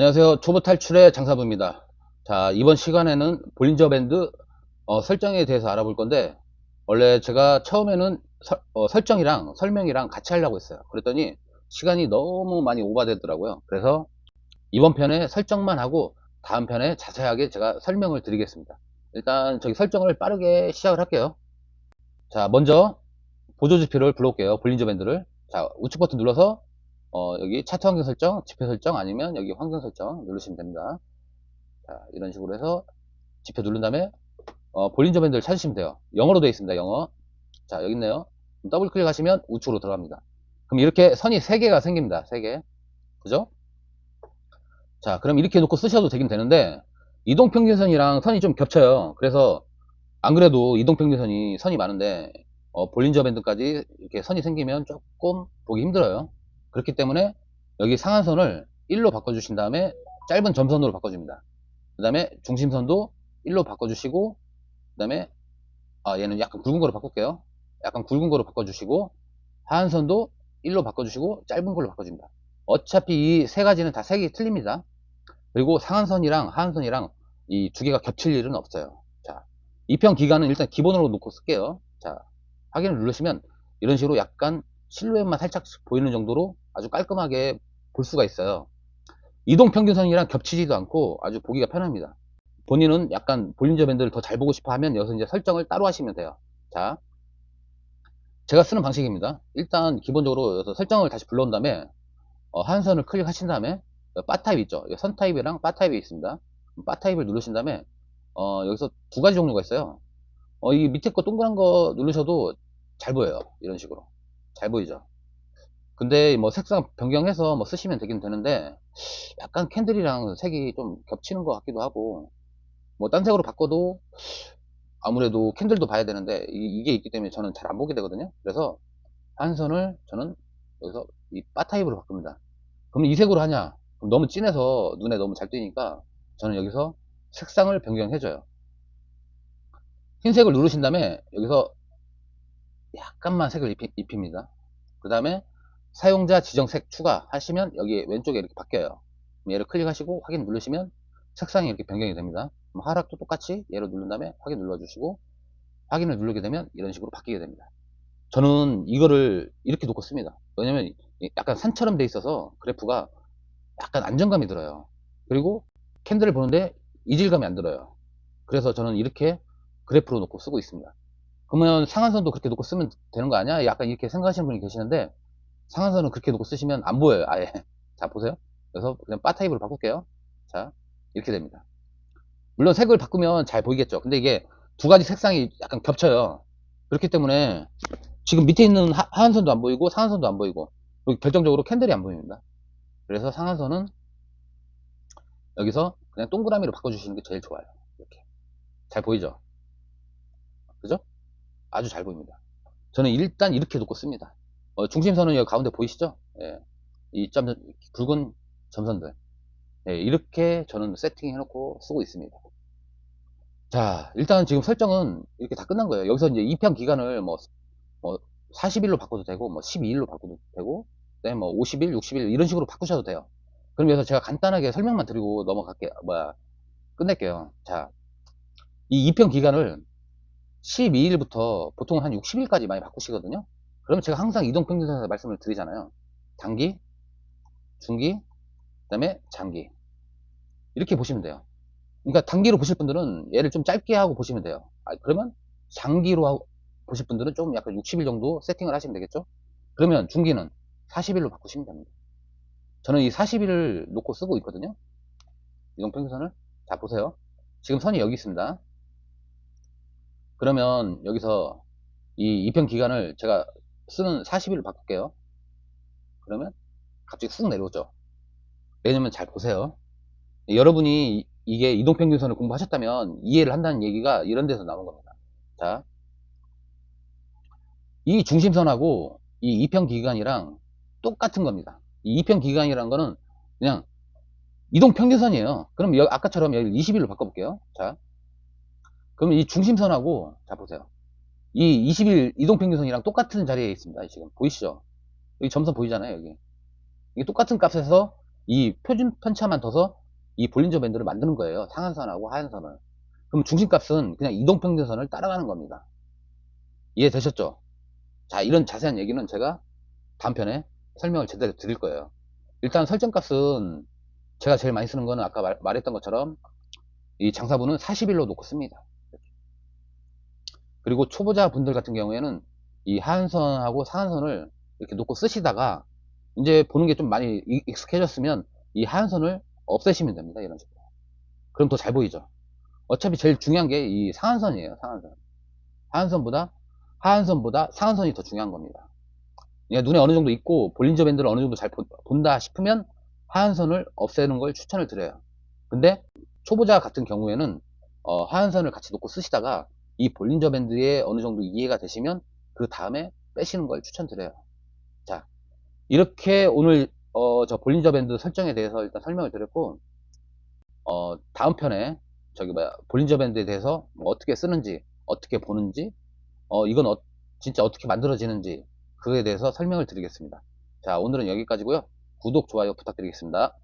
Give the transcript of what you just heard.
안녕하세요. 초보 탈출의 장사부입니다. 자, 이번 시간에는 볼린저 밴드 어, 설정에 대해서 알아볼 건데, 원래 제가 처음에는 서- 어, 설정이랑 설명이랑 같이 하려고 했어요. 그랬더니 시간이 너무 많이 오바되더라고요. 그래서 이번 편에 설정만 하고 다음 편에 자세하게 제가 설명을 드리겠습니다. 일단 저기 설정을 빠르게 시작을 할게요. 자, 먼저 보조지표를 불러올게요. 볼린저 밴드를. 자, 우측 버튼 눌러서 어, 여기 차트 환경 설정, 지표 설정 아니면 여기 환경 설정 누르시면 됩니다. 자, 이런 식으로 해서 지표 누른 다음에 어, 볼린저 밴드를 찾으시면 돼요. 영어로 되어 있습니다. 영어. 자, 여기 있네요. 더블 클릭하시면 우측으로 들어갑니다. 그럼 이렇게 선이 3개가 생깁니다. 3개. 그죠? 자, 그럼 이렇게 놓고 쓰셔도 되긴 되는데 이동평균선이랑 선이 좀 겹쳐요. 그래서 안 그래도 이동평균선이 선이 많은데 어, 볼린저 밴드까지 이렇게 선이 생기면 조금 보기 힘들어요. 그렇기 때문에 여기 상한선을 1로 바꿔주신 다음에 짧은 점선으로 바꿔줍니다. 그 다음에 중심선도 1로 바꿔주시고 그 다음에 아 얘는 약간 굵은 거로 바꿀게요. 약간 굵은 거로 바꿔주시고 하한선도 1로 바꿔주시고 짧은 걸로 바꿔줍니다. 어차피 이 세 가지는 다 색이 틀립니다. 그리고 상한선이랑 하한선이랑 이 두 개가 겹칠 일은 없어요. 자, 이평 기간은 일단 기본으로 놓고 쓸게요. 자, 확인을 누르시면 이런 식으로 약간 실루엣만 살짝 보이는 정도로 아주 깔끔하게 볼 수가 있어요. 이동 평균선이랑 겹치지도 않고 아주 보기가 편합니다. 본인은 약간 볼린저 밴드를 더 잘 보고 싶어 하면 여기서 이제 설정을 따로 하시면 돼요. 자, 제가 쓰는 방식입니다. 일단 기본적으로 여기서 설정을 다시 불러온 다음에 어, 한 선을 클릭하신 다음에 바 타입 있죠. 선 타입이랑 바 타입이 있습니다. 바 타입을 누르신 다음에 어, 여기서 두 가지 종류가 있어요. 어, 이 밑에 거 동그란 거 누르셔도 잘 보여요. 이런 식으로. 잘 보이죠? 근데 뭐 색상 변경해서 뭐 쓰시면 되긴 되는데 약간 캔들이랑 색이 좀 겹치는 것 같기도 하고 뭐 딴 색으로 바꿔도 아무래도 캔들도 봐야 되는데 이, 게 있기 때문에 저는 잘 안 보게 되거든요. 그래서 한 선을 저는 여기서 이 바 타입으로 바꿉니다. 그럼 이 색으로 하냐? 그럼 너무 진해서 눈에 너무 잘 띄니까 저는 여기서 색상을 변경해줘요. 흰색을 누르신 다음에 여기서 약간만 색을 입힙니다. 그 다음에 사용자 지정색 추가 하시면 여기 왼쪽에 이렇게 바뀌어요. 얘를 클릭하시고 확인 누르시면 색상이 이렇게 변경이 됩니다. 하락도 똑같이 얘를 누른 다음에 확인 눌러주시고 확인을 누르게 되면 이런 식으로 바뀌게 됩니다. 저는 이거를 이렇게 놓고 씁니다. 왜냐면 약간 산처럼 돼 있어서 그래프가 약간 안정감이 들어요. 그리고 캔들을 보는데 이질감이 안 들어요. 그래서 저는 이렇게 그래프로 놓고 쓰고 있습니다. 그러면 상한선도 그렇게 놓고 쓰면 되는 거 아니야? 약간 이렇게 생각하시는 분이 계시는데 상한선은 그렇게 놓고 쓰시면 안 보여요. 아예. 자, 보세요. 그래서 그냥 바 타입으로 바꿀게요. 자, 이렇게 됩니다. 물론 색을 바꾸면 잘 보이겠죠. 근데 이게 두 가지 색상이 약간 겹쳐요. 그렇기 때문에 지금 밑에 있는 하, 하한선도 안 보이고 상한선도 안 보이고 결정적으로 캔들이 안 보입니다. 그래서 상한선은 여기서 그냥 동그라미로 바꿔주시는 게 제일 좋아요. 이렇게. 잘 보이죠? 그죠? 아주 잘 보입니다. 저는 일단 이렇게 놓고 씁니다. 어, 중심선은 여기 가운데 보이시죠? 예. 이 점, 굵은 점선들. 예, 이렇게 저는 세팅 해놓고 쓰고 있습니다. 자, 일단 지금 설정은 이렇게 다 끝난 거예요. 여기서 이제 입양 기간을 뭐, 뭐, 40일로 바꿔도 되고, 뭐, 12일로 바꿔도 되고, 네, 뭐, 50일, 60일, 이런 식으로 바꾸셔도 돼요. 그럼 여기서 제가 간단하게 설명만 드리고 넘어갈게요. 뭐야, 끝낼게요. 자, 이 입형 기간을 12일부터 보통 한 60일까지 많이 바꾸시거든요. 그러면 제가 항상 이동평균선에서 말씀을 드리잖아요. 단기, 중기, 그 다음에 장기. 이렇게 보시면 돼요. 그러니까 단기로 보실 분들은 얘를 좀 짧게 하고 보시면 돼요. 아, 그러면 장기로 하고 보실 분들은 좀 약간 60일 정도 세팅을 하시면 되겠죠? 그러면 중기는 40일로 바꾸시면 됩니다. 저는 이 40일을 놓고 쓰고 있거든요. 이동평균선을. 자, 보세요. 지금 선이 여기 있습니다. 그러면 여기서 이 입형 기간을 제가 쓰는 40일로 바꿀게요. 그러면 갑자기 쑥 내려오죠. 왜냐면 잘 보세요. 여러분이 이게 이동평균선을 공부하셨다면 이해를 한다는 얘기가 이런 데서 나온 겁니다. 자, 이 중심선하고 이 이평 기간이랑 똑같은 겁니다. 이 이평 기간이란 거는 그냥 이동 평균선이에요. 그럼 여기 아까처럼 여기 20일로 바꿔볼게요. 자, 그럼 이 중심선하고 자 보세요. 이 20일 이동평균선이랑 똑같은 자리에 있습니다. 지금 보이시죠? 여기 점선 보이잖아요. 여기 이게 똑같은 값에서 이 표준 편차만 둬서 이 볼린저 밴드를 만드는 거예요. 상한선하고 하한선을. 그럼 중심값은 그냥 이동평균선을 따라가는 겁니다. 이해되셨죠? 자, 이런 자세한 얘기는 제가 다음 편에 설명을 제대로 드릴 거예요. 일단 설정값은 제가 제일 많이 쓰는 거는 아까 말, 했던 것처럼 이 장사분은 40일로 놓고 씁니다. 그리고 초보자 분들 같은 경우에는 이 하한선하고 상한선을 이렇게 놓고 쓰시다가 이제 보는 게 좀 많이 이- 익숙해졌으면 이 하한선을 없애시면 됩니다. 이런 식으로. 그럼 더 잘 보이죠. 어차피 제일 중요한 게 이 상한선이에요. 상한선. 하한선보다 하한선보다 상한선이 더 중요한 겁니다. 그러니까 눈에 어느 정도 있고 볼린저 밴드를 어느 정도 잘 본- 본다 싶으면 하한선을 없애는 걸 추천을 드려요. 근데 초보자 같은 경우에는 어, 하한선을 같이 놓고 쓰시다가 이 볼린저 밴드에 어느 정도 이해가 되시면 그 다음에 빼시는 걸 추천드려요. 자, 이렇게 오늘 어, 저 볼린저 밴드 설정에 대해서 일단 설명을 드렸고 어, 다음 편에 저기 뭐야 볼린저 밴드에 대해서 뭐 어떻게 쓰는지 어떻게 보는지 어, 이건 어- 진짜 어떻게 만들어지는지 그에 대해서 설명을 드리겠습니다. 자, 오늘은 여기까지고요. 구독, 좋아요 부탁드리겠습니다.